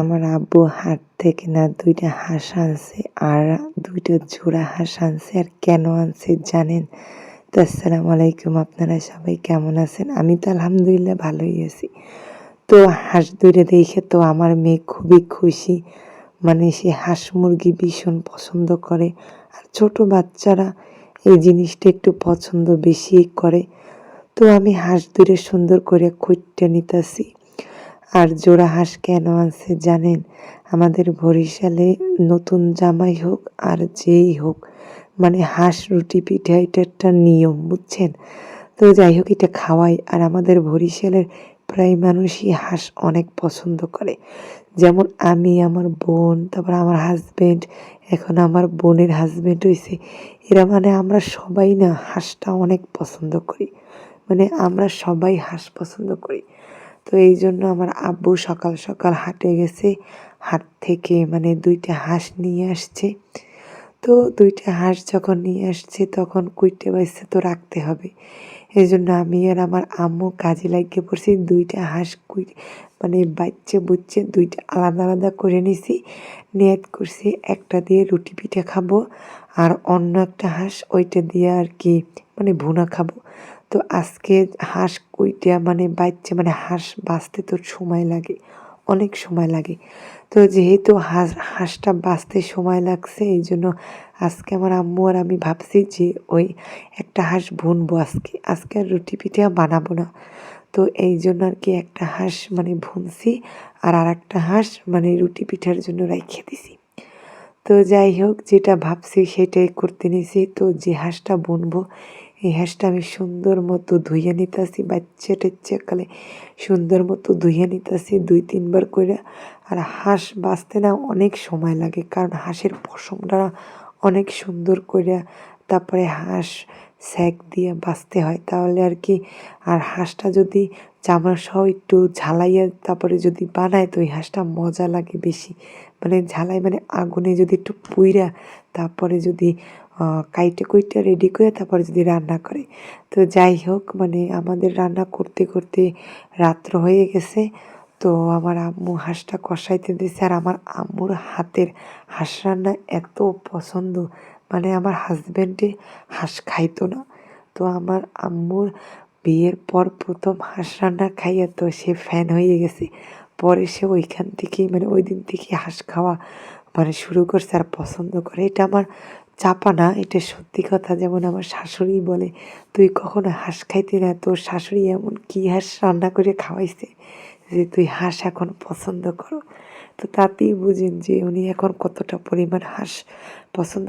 আমার আব্বু হাট থেকে না দুইটা হাঁস আনছে আর দুইটা জোড়া হাঁস আনছে আর কেন আনছে জানেন? তো আসসালামু আলাইকুম, আপনারা সবাই কেমন আছেন? আমি তো আলহামদুলিল্লাহ ভালোই আছি। তো হাঁস দুইটা দেখে তো আমার মেয়ে খুবই খুশি। মানে সে হাঁস মুরগি ভীষণ পছন্দ করে আর ছোট বাচ্চারা এই জিনিসটা একটু পছন্দ বেশি করে। তো আমি হাঁস দুইটা সুন্দর করে খুঁটতে নিতেছি। আর জোড়া হাঁস কেন আছে জানেন? আমাদের বরিশালে নতুন জামাই হোক আর যেই হোক মানে হাঁস, রুটি, পিঠা, এটা একটা নিয়ম, বুঝছেন? তো যাই হোক, এটা খাওয়াই। আর আমাদের বরিশালের প্রায় মানুষই হাঁস অনেক পছন্দ করে। যেমন আমি, আমার বোন, তারপর আমার হাজব্যান্ড এখন আমার বোনের হাজব্যান্ড হয়েছে এরা মানে আমরা সবাই না হাঁসটা অনেক পছন্দ করি। মানে আমরা সবাই হাঁস পছন্দ করি। তো এই জন্য আমার আব্বু সকাল সকাল হাটে গেছে। হাট থেকে মানে দুইটা হাঁস নিয়ে আসছে। তো দুইটা হাঁস যখন নিয়ে আসছে তখন কুইটে বাইসে তো রাখতে হবে। এই জন্য আমি আর আমার আম্মু কাজে লাগিয়ে পড়ছি। দুইটা হাঁস কুই মানে বাচ্চা বুচ্ছে দুইটা আলাদা আলাদা করে নিছি। নিয়ত করছি একটা দিয়ে রুটি পিঠে খাব আর অন্য একটা হাঁস ওইটা দিয়ে আর কি মানে ভুনা খাব। তো আজকে হাঁস কুইটা মানে বাচ্চা মানে হাঁস বাঁচতে তোর সময় লাগে, অনেক সময় লাগে। তো যেহেতু হাঁস, হাঁসটা বাঁচতে সময় লাগছে, এই জন্য আজকে আমার আম্মু আর আমি ভাবছি যে ওই একটা হাঁস ভুনবো আজকে। আজকে আর রুটি পিঠে বানাবো না। তো এই জন্য আর কি একটা হাঁস মানে ভুনছি আর আর একটা হাঁস মানে রুটি পিঠার জন্য রাইখে দিছি। তো যাই হোক, যেটা ভাবছি সেটাই করতে নিছি। তো যে হাঁসটা বুনবো, এই হাঁসটা আমি সুন্দর মতো ধুইয়ে নিতেছি, বাচ্চা টাচ্চা কালে সুন্দর মতো ধুইয়ে নিতেছি দুই তিনবার করে আর হাঁস বাঁচতে না অনেক সময় লাগে, কারণ হাঁসের পশমটা অনেক সুন্দর করে তারপরে হাঁস স্যাক দিয়ে বাঁচতে হয়, তাহলে আর কি। আর হাঁসটা যদি চামড়া সহ একটু ঝালাইয়া তারপরে যদি বানায়, তো ওই হাঁসটা মজা লাগে বেশি। মানে ঝালাই মানে আগুনে যদি একটু পুইরা তারপরে যদি কাইটে কুইটে রেডি করে তারপরে যদি রান্না করে। তো যাই হোক মানে আমাদের রান্না করতে করতে রাত্র হয়ে গেছে। তো আমার আম্মু হাঁসটা কষাইতে দিয়েছে আর আমার আম্মুর হাতের হাঁস রান্না এত পছন্দ। মানে আমার হাজব্যান্ডে হাঁস খাইতো না। তো আমার আম্মুর বিয়ের পর প্রথম হাঁস রান্না খাইয়া তো সে ফ্যান হয়ে গেছে। পরে সে ওইখান থেকেই মানে ওই দিন থেকে হাঁস খাওয়া মানে শুরু করছে আর পছন্দ করে। এটা আমার চাপা না, এটা সত্যি কথা। যেমন আমার শাশুড়ি বলে, তুই কখনো হাঁস খাইতে না? তোর শাশুড়ি এমন কী হাঁস রান্না করে খাওয়াইছে যে তুই হাঁস এখন পছন্দ করো? তো তাতেই বুঝেন যে উনি এখন কতটা পরিমাণ হাঁস পছন্দ